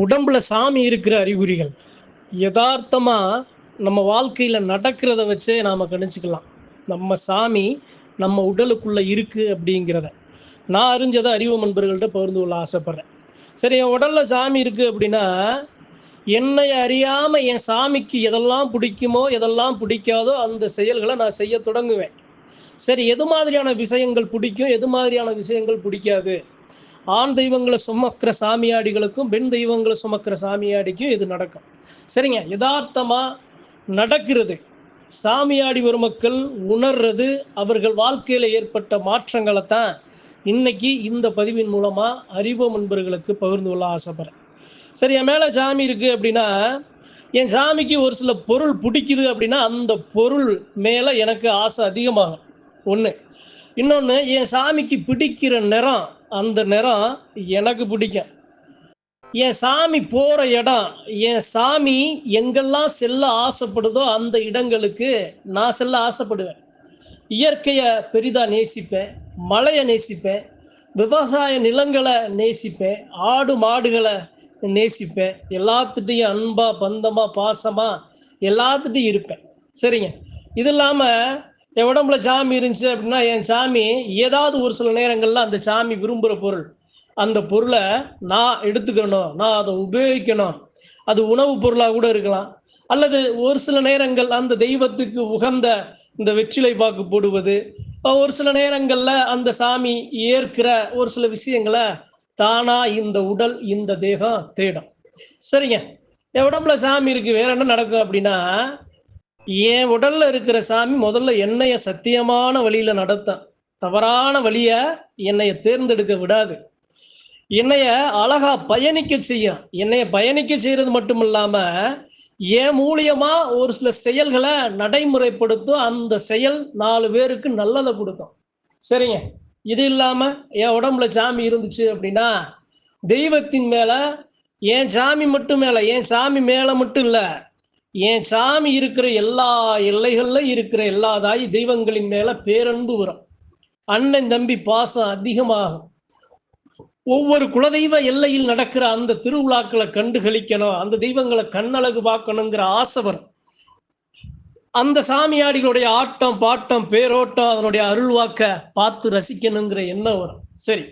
உடம்புல சாமி இருக்கிற அறிகுறிகள். யதார்த்தமாக நம்ம வாழ்க்கையில் நடக்கிறத வச்சே நாம் கணிச்சுக்கலாம். நம்ம சாமி நம்ம உடலுக்குள்ளே இருக்குது அப்படிங்கிறத. நான் அறிஞ்சதை அறிவு நண்பர்கள்ட்ட பகிர்ந்து கொள்ள ஆசைப்பட்றேன். சரி என் உடலில் சாமி இருக்குது அப்படின்னா என்னை அறியாமல் என் சாமிக்கு எதெல்லாம் பிடிக்குமோ எதெல்லாம் பிடிக்காதோ அந்த செயல்களை நான் செய்ய தொடங்குவேன். சரி எது மாதிரியான விஷயங்கள் பிடிக்கும் எது மாதிரியான விஷயங்கள் பிடிக்காது? ஆண் தெய்வங்களை சுமக்கிற சாமியாடிகளுக்கும் பெண் தெய்வங்களை சுமக்கிற சாமியாடிக்கும் இது நடக்கும். சரிங்க யதார்த்தமாக நடக்கிறது. சாமியாடி பெருமக்கள் உணர்றது அவர்கள் வாழ்க்கையில் ஏற்பட்ட மாற்றங்களை தான் இன்னைக்கு இந்த பதிவின் மூலமாக அறிவு நண்பர்களுக்கு பகிர்ந்து கொள்ள ஆசைப்படுறேன். சரி என் மேலே சாமி இருக்குது அப்படின்னா என் சாமிக்கு ஒரு சில பொருள் பிடிக்குது அப்படின்னா அந்த பொருள் மேலே எனக்கு ஆசை அதிகமாகும். ஒன்று இன்னொன்று என் சாமிக்கு பிடிக்கிற நிறம் அந்த நிறம் எனக்கு பிடிக்கும். என் சாமி போகிற இடம் என் சாமி எங்கெல்லாம் செல்ல ஆசைப்படுதோ அந்த இடங்களுக்கு நான் செல்ல ஆசைப்படுவேன். இயற்கையை பெரிதாக நேசிப்பேன் மலையை நேசிப்பேன் விவசாய நிலங்களை நேசிப்பேன் ஆடு மாடுகளை நேசிப்பேன். எல்லாத்துட்டையும் அன்பாக பந்தமாக பாசமாக எல்லாத்துட்டையும் இருப்பேன். சரிங்க. இது இல்லாமல் என் உடம்புல சாமி இருந்துச்சு அப்படின்னா என் சாமி ஏதாவது ஒரு சில நேரங்களில் அந்த சாமி விரும்புகிற பொருள். அந்த பொருளை நான் எடுத்துக்கணும். நான் அதை உபயோகிக்கணும். அது உணவுப் பொருளாக கூட இருக்கலாம். அல்லது ஒரு சில நேரங்கள் அந்த தெய்வத்துக்கு உகந்த இந்த வெற்றிலை பாக்கு போடுவது. ஒரு சில நேரங்களில் அந்த சாமி ஏற்கிற ஒரு சில விஷயங்களை தானா இந்த உடல் இந்த தேகம் தேடும். சரிங்க. என் உடம்புல சாமி இருக்கு. வேற என்ன நடக்கும் அப்படின்னா என் உடல்ல இருக்கிற சாமி முதல்ல என்னைய சத்தியமான வழியில நடத்தும் தவறான வழிய என்னைய தேர்ந்தெடுக்க விடாது. என்னைய அழகா பயணிக்க செய்யும். என்னைய பயணிக்க செய்யறது மட்டும் இல்லாம என் மூலியமா ஒரு சில செயல்களை நடைமுறைப்படுத்தும். அந்த செயல் நாலு பேருக்கு நல்லதை கொடுக்கும். சரிங்க. இது இல்லாம என் உடம்புல சாமி இருந்துச்சு அப்படின்னா தெய்வத்தின் மேல என் சாமி மட்டும் மேல என் சாமி மேல மட்டும் இல்லை என் சாமி இருக்கிற எல்லா எல்லைகளில் இருக்கிற எல்லா தாய் தெய்வங்களின் மேலே பேரன்பு வரும். அண்ணன் தம்பி பாசம் அதிகமாகும். ஒவ்வொரு குலதெய்வ எல்லையில் நடக்கிற அந்த திருவிழாக்களை கண்டுகளிக்கணும். அந்த தெய்வங்களை கண்ணழகு பார்க்கணுங்கிற ஆசை வரும். அந்த சாமியாடிகளுடைய ஆட்டம் பாட்டம் பேரோட்டம் அதனுடைய அருள்வாக்க பார்த்து ரசிக்கணுங்கிற எண்ணம் வரும். சரி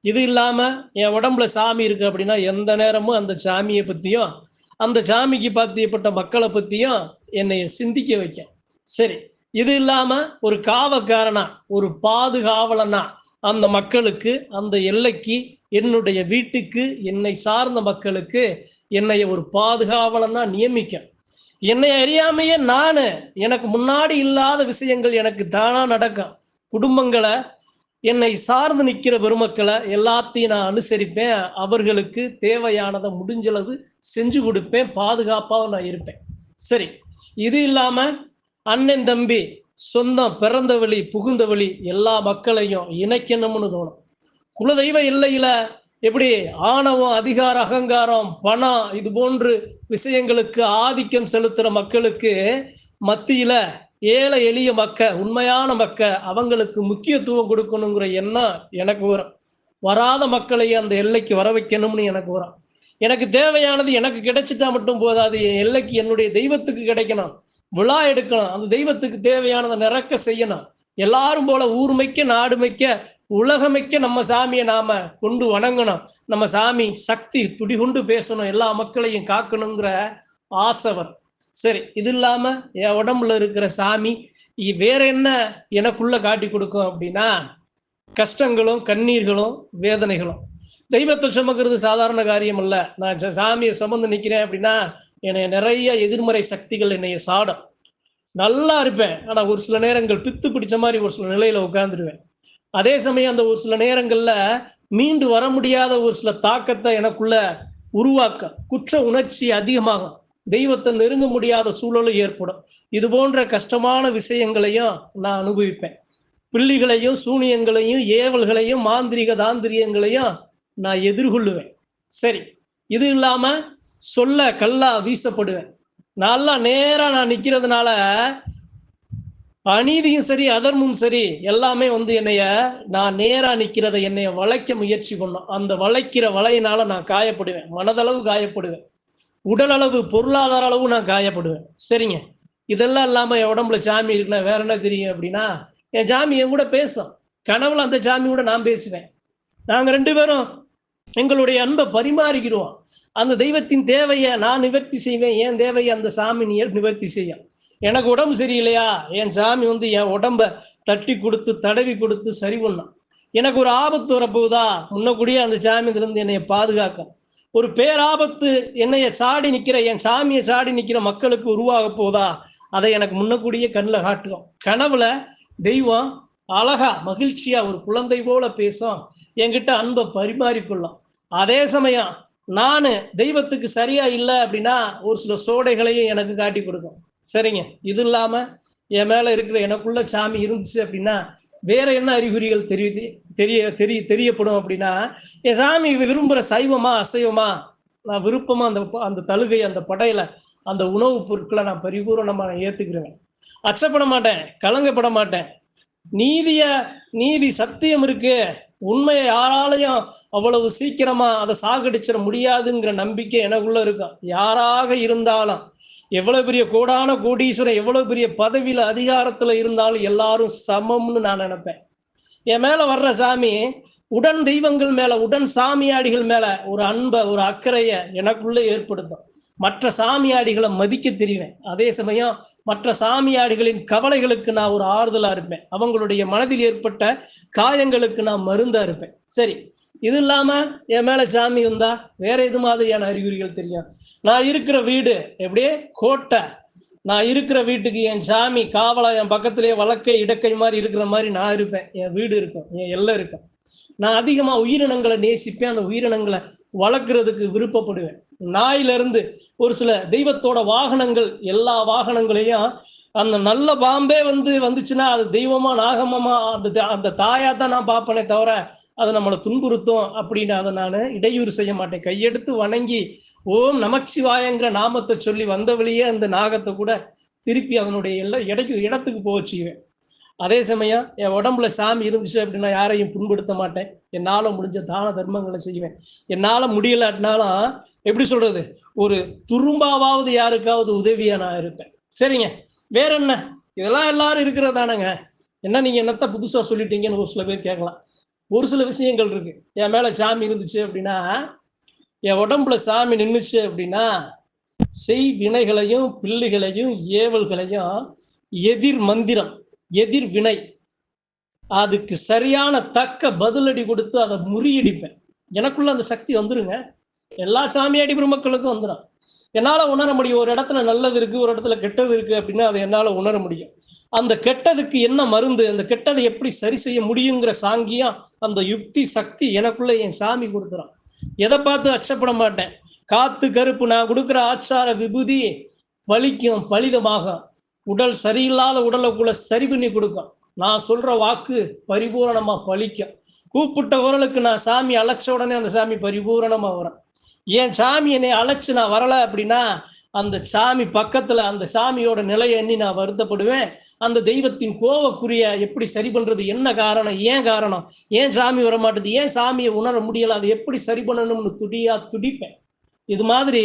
இது இல்லாமல் என் உடம்புல சாமி இருக்கு அப்படின்னா எந்த நேரமும் அந்த சாமியை பற்றியும் அந்த சாமிக்கு பாத்தியப்பட்ட மக்களை பற்றியும் என்னைய சிந்திக்க வைக்க சரி இது இல்லாமல் ஒரு காவக்காரனா ஒரு பாதுகாவலனா அந்த மக்களுக்கு அந்த எல்லைக்கு என்னுடைய வீட்டுக்கு என்னை சார்ந்த மக்களுக்கு என்னை ஒரு பாதுகாவலனா நியமிக்க என்னை அறியாமையே நான் எனக்கு முன்னாடி இல்லாத விஷயங்கள் எனக்கு தானா நடக்கும். குடும்பங்களை என்னை சார்ந்து நிற்கிற பெருமக்களை எல்லாத்தையும் நான் அனுசரிப்பேன். அவர்களுக்கு தேவையானதை முடிஞ்சளவு செஞ்சு கொடுப்பேன். பாதுகாப்பாக நான் இருப்பேன். சரி இது இல்லாமல் அண்ணன் தம்பி சொந்தம் பிறந்த வழி புகுந்த வழி எல்லா மக்களையும் இணைக்கணும்னு தோணும். குலதெய்வ எல்லையில எப்படி ஆணவம் அதிகார அகங்காரம் பணம் இது போன்று விஷயங்களுக்கு ஆதிக்கம் செலுத்துகிற மக்களுக்கு மத்தியில் ஏழை எளிய மக்க உண்மையான மக்க அவங்களுக்கு முக்கியத்துவம் கொடுக்கணுங்கிற எண்ணம் எனக்கு வரும். வராத மக்களை அந்த எல்லைக்கு வர வைக்கணும்னு எனக்கு வரும். எனக்கு தேவையானது எனக்கு கிடைச்சிட்டா மட்டும் போதாது என் எல்லைக்கு என்னுடைய தெய்வத்துக்கு கிடைக்கணும். விழா எடுக்கணும் அந்த தெய்வத்துக்கு தேவையானதை நிறக்க செய்யணும். எல்லாரும் போல ஊர்மைக்க நாடுமைக்க உலகமைக்க நம்ம சாமியை நாம கொண்டு வணங்கணும். நம்ம சாமி சக்தி துடிகுண்டு பேசணும் எல்லா மக்களையும் காக்கணுங்கிற ஆசைவர் சரி இது இல்லாம என் உடம்புல இருக்கிற சாமி வேற என்ன எனக்குள்ள காட்டி கொடுக்கும் அப்படின்னா கஷ்டங்களும் கண்ணீர்களும் வேதனைகளும். தெய்வத்தை சுமக்கிறது சாதாரண காரியம் அல்ல. நான் ச- சாமியை சுமந்து நிற்கிறேன் அப்படின்னா என்னை நிறைய எதிர்மறை சக்திகள் என்னைய சாடும். நல்லா இருப்பேன். ஆனால் ஒரு சில நேரங்கள் பித்து பிடிச்ச மாதிரி ஒரு சில நிலையில உட்காந்துருவேன் அதே சமயம் அந்த ஒரு சில நேரங்களில் மீண்டு வர முடியாத ஒரு சில தாக்கத்தை எனக்குள்ள உருவாக்க குற்ற உணர்ச்சி அதிகமாகும். தெய்வத்தை நெருங்க முடியாத சூழலும் ஏற்படும். இது போன்ற கஷ்டமான விஷயங்களையும் நான் அனுபவிப்பேன். பிள்ளிகளையும் சூனியங்களையும் ஏவல்களையும் மாந்திரிக தாந்திரியங்களையும் நான் எதிர்கொள்ளுவேன். சரி இது இல்லாம சொல்ல கல்லா வீசப்படுவேன். நல்லா நேரா நான் நிக்கிறதுனால அநீதியும் சரி அதர்மும் சரி எல்லாமே வந்து என்னைய நான் நேரா நிக்கிறத என்னைய வளைக்க முயற்சி பண்ணும். அந்த வளைக்கிற வலையினால நான் காயப்படுவேன். மனதளவு காயப்படுவேன். உடல் அளவு பொருளாதார அளவு நான் காயப்படுவேன். சரிங்க. இதெல்லாம் இல்லாமல் என் உடம்புல சாமி இருக்குன்னா வேற என்ன தெரியும் அப்படின்னா என் சாமி என் கூட பேசும். கனவுல அந்த சாமி கூட நான் பேசுவேன். நாங்கள் ரெண்டு பேரும் எங்களுடைய அன்பை பரிமாறிக்கிறோம். அந்த தெய்வத்தின் தேவையை நான் நிவர்த்தி செய்வேன். என் தேவையை அந்த சாமி நி- நிவர்த்தி செய்யும். எனக்கு உடம்பு சரியில்லையா? என் சாமி வந்து என் உடம்ப தட்டி கொடுத்து தடவி கொடுத்து சரி பண்ணும் எனக்கு ஒரு ஆபத்து வரப்போகுதா? முன்னக்கூடியே அந்த சாமி என்னை பாதுகாக்கும். ஒரு பேராபத்து என்னைய சாடி நிற்கிற என் சாமியை சாடி நிற்கிற மக்களுக்கு உருவாக போதா? அதை எனக்கு முன்னக்கூடிய கண்ணில் காட்டுவோம் கனவுல தெய்வம் அழகா மகிழ்ச்சியா ஒரு குழந்தை போல பேசும் என்கிட்ட அன்பை பரிமாறிக்கொள்ளும். அதே சமயம் நான் தெய்வத்துக்கு சரியா இல்லை அப்படின்னா ஒரு சில சோடைகளையும் எனக்கு காட்டி கொடுக்கும். சரிங்க. இது இல்லாமல் என் மேல இருக்கிற எனக்குள்ள சாமி இருந்துச்சு அப்படின்னா வேற என்ன அறிகுறிகள் தெரியுது தெரிய தெரிய தெரியப்படும் அப்படின்னா என் சாமி விரும்புகிற சைவமா அசைவமா? நான் விருப்பமா அந்த ப- அந்த தழுகை அந்த படையில அந்த உணவுப் பொருட்களை நான் பரிபூர்ணமாக நான் ஏற்றுக்கிறேன் அச்சப்பட மாட்டேன் கலங்கப்பட மாட்டேன். நீதிய நீதி சத்தியம் இருக்கு. உண்மையை யாராலையும் அவ்வளவு சீக்கிரமா அதை சாகடிச்சிட முடியாதுங்கிற நம்பிக்கை எனக்குள்ள இருக்கும். யாராக இருந்தாலும் எவ்வளவு பெரிய கோடான கோடீஸ்வரன் எவ்வளவு பெரிய பதவியில் அதிகாரத்தில் இருந்தாலும் எல்லாரும் சமம்னு நான் நினைப்பேன். என் மேலே வர்ற சாமி உடன் தெய்வங்கள் மேலே உடன் சாமியாடிகள் மேலே ஒரு அன்பை ஒரு அக்கறையை எனக்குள்ளே ஏற்படுத்தும். மற்ற சாமியாடிகளை மதிக்க தெரிவேன். அதே சமயம் மற்ற சாமியாடிகளின் கவலைகளுக்கு நான் ஒரு ஆறுதலாக இருப்பேன். அவங்களுடைய மனதில் ஏற்பட்ட காயங்களுக்கு நான் மருந்தாக இருப்பேன். சரி இது இல்லாம என் மேல சாமி இருந்தா வேற எது மாதிரியான அறிகுறிகள் தெரியும்? நான் இருக்கிற வீடு எப்படியே கோட்டை. நான் இருக்கிற வீட்டுக்கு என் சாமி காவலா என் பக்கத்திலேயே வழக்கை இடக்கை மாதிரி இருக்கிற மாதிரி நான் இருப்பேன். என் வீடு இருக்கும் என் எல்லை இருக்கும். நான் அதிகமா உயிரினங்களை நேசிப்பேன். அந்த உயிரினங்களை வளர்க்குறதுக்கு விருப்பப்படுவேன். நாயிலிருந்து ஒரு சில தெய்வத்தோட வாகனங்கள் எல்லா வாகனங்களையும் அந்த நல்ல பாம்பே வந்து வந்துச்சுன்னா அது தெய்வமா நாகமமா அந்த த- அந்த தாயா தான் நான் பார்ப்பனே தவிர அது நம்மளை துன்புறுத்தும் அப்படின்னு அதை நான் இடையூறு செய்ய மாட்டேன். கையெடுத்து வணங்கி ஓம் நமச்சிவாயங்கிற நாமத்தை சொல்லி வந்த வழியே அந்த நாகத்தை கூட திருப்பி அதனுடைய எல்லா இடைக்கு இடத்துக்கு போக செய்வேன் அதே சமயம் என் உடம்புல சாமி இருந்துச்சு அப்படின்னா யாரையும் புண்படுத்த மாட்டேன். என்னால் முடிஞ்ச தான தர்மங்களை செய்வேன். என்னால் முடியலாட்டினாலும் எப்படி சொல்றது? ஒரு துரும்பாவது யாருக்காவது உதவியாக நான் இருப்பேன். சரிங்க. வேற என்ன? இதெல்லாம் எல்லாரும் இருக்கிறதானங்க என்ன நீங்கள் என்னத்த புதுசாக சொல்லிட்டீங்கன்னு ஒரு சில பேர் கேட்கலாம். ஒரு சில விஷயங்கள் இருக்கு. என் மேலே சாமி இருந்துச்சு அப்படின்னா என் உடம்புல சாமி நின்றுச்சு அப்படின்னா செய் வினைகளையும் பிள்ளைகளையும் ஏவல்களையும் எதிர் மந்திரம் எதிர்வினை. அதுக்கு சரியான தக்க பதிலடி கொடுத்து அதை முறியடிப்பேன். எனக்குள்ள அந்த சக்தி வந்துருங்க. எல்லா சாமியாடி பெருமக்களுக்கும் வந்துடும் என்னால் உணர முடியும். ஒரு இடத்துல நல்லது இருக்குது ஒரு இடத்துல கெட்டது இருக்குது அப்படின்னா அதை என்னால் உணர முடியும். அந்த கெட்டதுக்கு என்ன மருந்து அந்த கெட்டதை எப்படி சரி செய்ய முடியுங்கிற சாங்கியம் அந்த யுக்தி சக்தி எனக்குள்ளே என் சாமி கொடுத்துறான் எதை பார்த்து அச்சப்பட மாட்டேன். காத்து கருப்பு நான் கொடுக்குற ஆச்சார விபூதி பலிக்கும் பலிதமாகும். உடல் சரியில்லாத உடலுக்குள்ள சரி பண்ணி கொடுக்கும். நான் சொல்ற வாக்கு பரிபூரணமா பலிக்கும் கூப்பிட்ட குரலுக்கு நான் சாமி அழைச்ச உடனே அந்த சாமி பரிபூரணமா வரும். என் சாமி என்னை அழைச்சு நான் வரல அப்படின்னா அந்த சாமி பக்கத்துல அந்த சாமியோட நிலையை எண்ணி நான் வருத்தப்படுவேன். அந்த தெய்வத்தின் கோவக்குரிய எப்படி சரி பண்றது என்ன காரணம் ஏன் காரணம் ஏன் சாமி வர மாட்டேது ஏன் சாமியை உணர முடியல அதை எப்படி சரி பண்ணணும்னு துடியா துடிப்பேன். இது மாதிரி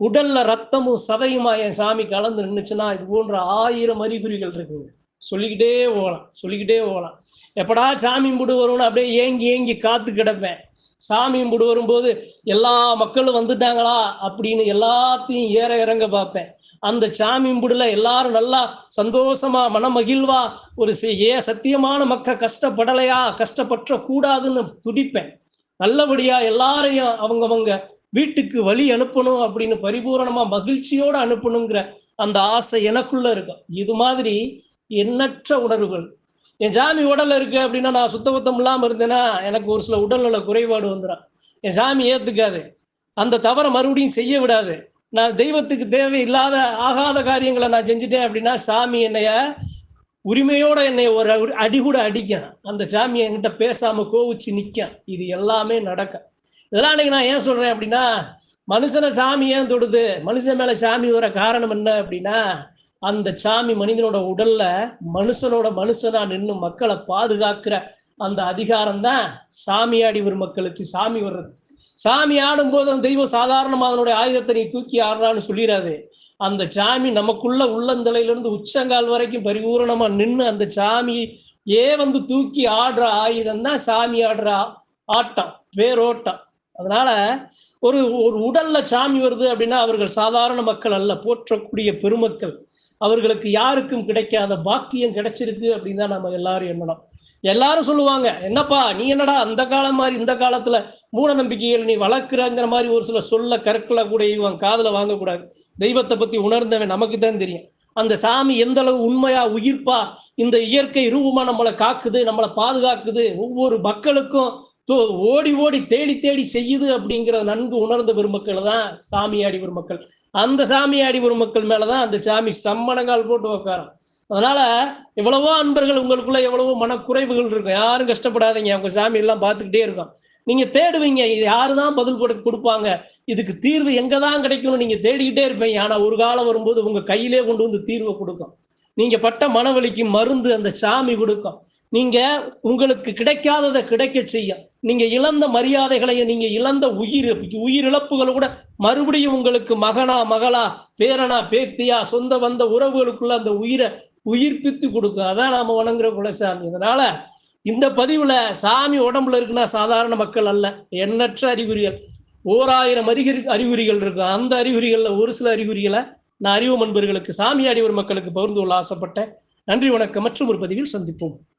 உடல்ல ரத்தமும் சதையுமா என் சாமி கலந்து நின்றுச்சுன்னா இது போன்ற ஆயிரம் அறிகுறிகள் இருக்குங்க. சொல்லிக்கிட்டே போகலாம் சொல்லிக்கிட்டே போகலாம். எப்படா சாமி கும்பிடு வரும்னு அப்படியே ஏங்கி ஏங்கி காத்து கிடப்பேன். சாமி கும்பிடு வரும்போது எல்லா மக்களும் வந்துட்டாங்களா அப்படின்னு எல்லாத்தையும் ஏற இறங்க பார்ப்பேன். அந்த சாமி கும்பிடுல எல்லாரும் நல்லா சந்தோஷமா மனமகிழ்வா ஒரு ஏ சத்தியமான மக்கள் கஷ்டப்படலையா கஷ்டப்பற்ற கூடாதுன்னு துடிப்பேன். நல்லபடியா எல்லாரையும் அவங்கவங்க வீட்டுக்கு வழி அனுப்பணும் அப்படின்னு பரிபூரணமா மகிழ்ச்சியோட அனுப்பணுங்கிற அந்த ஆசை எனக்குள்ள இருக்கும். இது மாதிரி எண்ணற்ற உணர்வுகள். என் சாமி உடல்ல இருக்கு அப்படின்னா நான் சுத்தபத்தம் இல்லாம இருந்தேன்னா எனக்கு ஒரு சில உடல்நல குறைபாடு வந்துடும் என் சாமி ஏத்துக்காது. அந்த தவறை மறுபடியும் செய்ய விடாது. நான் தெய்வத்துக்கு தேவையில்லாத ஆகாத காரியங்களை நான் செஞ்சுட்டேன் அப்படின்னா சாமி என்னைய உரிமையோட என்னை ஒரு அடி- கூட அடிக்கும் அந்த சாமி என்கிட்ட பேசாம கோவிச்சு நிற்கும் இது எல்லாமே நடக்கும். இதெல்லாம் அன்னைக்கு நான் ஏன் சொல்றேன் அப்படின்னா மனுஷனை சாமி ஏன் தொடுது? மனுஷன் மேல சாமி வர காரணம் என்ன அப்படின்னா அந்த சாமி மனிதனோட உடல்ல மனுஷனோட மனுஷனா நின்று மக்களை பாதுகாக்கிற அந்த அதிகாரம் தான் சாமியாடி வரும் மக்களுக்கு சாமி வர்றது. சாமி ஆடும்போது அந்த தெய்வம் சாதாரணமாக அதனுடைய ஆயுதத்தை நீ தூக்கி ஆடுறான்னு சொல்லிடாது. அந்த சாமி நமக்குள்ள உள்ளந்தலையிலிருந்து உச்சங்கால் வரைக்கும் பரிபூரணமா நின்று அந்த சாமி ஏ வந்து தூக்கி ஆடுற ஆயுதம் தான் சாமி ஆடுற ஆட்டம் வேரோட்டம். அதனால ஒரு ஒரு உடல்ல சாமி வருது அப்படின்னா அவர்கள் சாதாரண மக்கள் அல்ல போற்றக்கூடிய பெருமக்கள். அவர்களுக்கு யாருக்கும் கிடைக்காத பாக்கியம் கிடைச்சிருக்கு அப்படின்னு தான் நம்ம எல்லாரும் எண்ணணும். எல்லாரும் சொல்லுவாங்க என்னப்பா நீ என்னடா அந்த காலம் மாதிரி இந்த காலத்துல மூட நம்பிக்கைகள் நீ வளர்க்குறங்கிற மாதிரி ஒரு சில சொல்ல கற்களை கூட இவன் காதல வாங்கக்கூடாது. தெய்வத்தை பத்தி உணர்ந்தவன் நமக்கு தான் தெரியும். அந்த சாமி எந்த அளவு உண்மையா உயிர்ப்பா இந்த இயற்கை ரூபமா நம்மளை காக்குது நம்மளை பாதுகாக்குது ஒவ்வொரு மக்களுக்கும் ஸோ ஓடி ஓடி தேடி தேடி செய்யுது அப்படிங்கிற நன்கு உணர்ந்த பெருமக்கள் தான் சாமியாடி பெருமக்கள். அந்த சாமியாடி பெருமக்கள் மேலதான் அந்த சாமி சம்மணங்கால் போட்டு உட்காரும் அதனால எவ்வளவோ அன்பர்கள் உங்களுக்குள்ள எவ்வளவோ மனக்குறைவுகள் இருக்கும். யாரும் கஷ்டப்படாதீங்க. உங்க சாமி எல்லாம் பார்த்துக்கிட்டே இருக்கும். நீங்க தேடுவீங்க. இது யாருதான் பதில் கொடு கொடுப்பாங்க? இதுக்கு தீர்வு எங்க தான் கிடைக்கும்னு நீங்க தேடிக்கிட்டே இருப்பீங்க. ஆனா ஒரு காலம் வரும்போது உங்க கையிலே கொண்டு வந்து தீர்வை கொடுக்கும். நீங்க பட்ட மனவலிக்கு மருந்து அந்த சாமி கொடுக்கும். நீங்க உங்களுக்கு கிடைக்காததை கிடைக்க செய்யும் நீங்க இழந்த மரியாதைகளையும் நீங்க இழந்த உயிர் உயிர் கூட மறுபடியும் உங்களுக்கு மகனா மகளா பேரனா பேத்தியா சொந்த வந்த உறவுகளுக்குள்ள அந்த உயிரை உயிர்ப்பித்து கொடுக்கும். அதான் நாம வணங்குற குலசாமி. அதனால இந்த பதிவுல சாமி உடம்புல இருக்குன்னா சாதாரண மக்கள் அல்ல. எண்ணற்ற அறிகுறிகள். ஓராயிரம் அறிகுறி அறிகுறிகள் இருக்கும். அந்த அறிகுறிகளில் ஒரு சில அறிகுறிகளை நான் அறிவு நண்பர்களுக்கு சாமியாடி அறிவர் மக்களுக்கு பகிர்ந்து கொள்ள ஆசைப்பட்டேன். நன்றி வணக்கம். மற்றும் ஒரு பதிவில் சந்திப்போம்.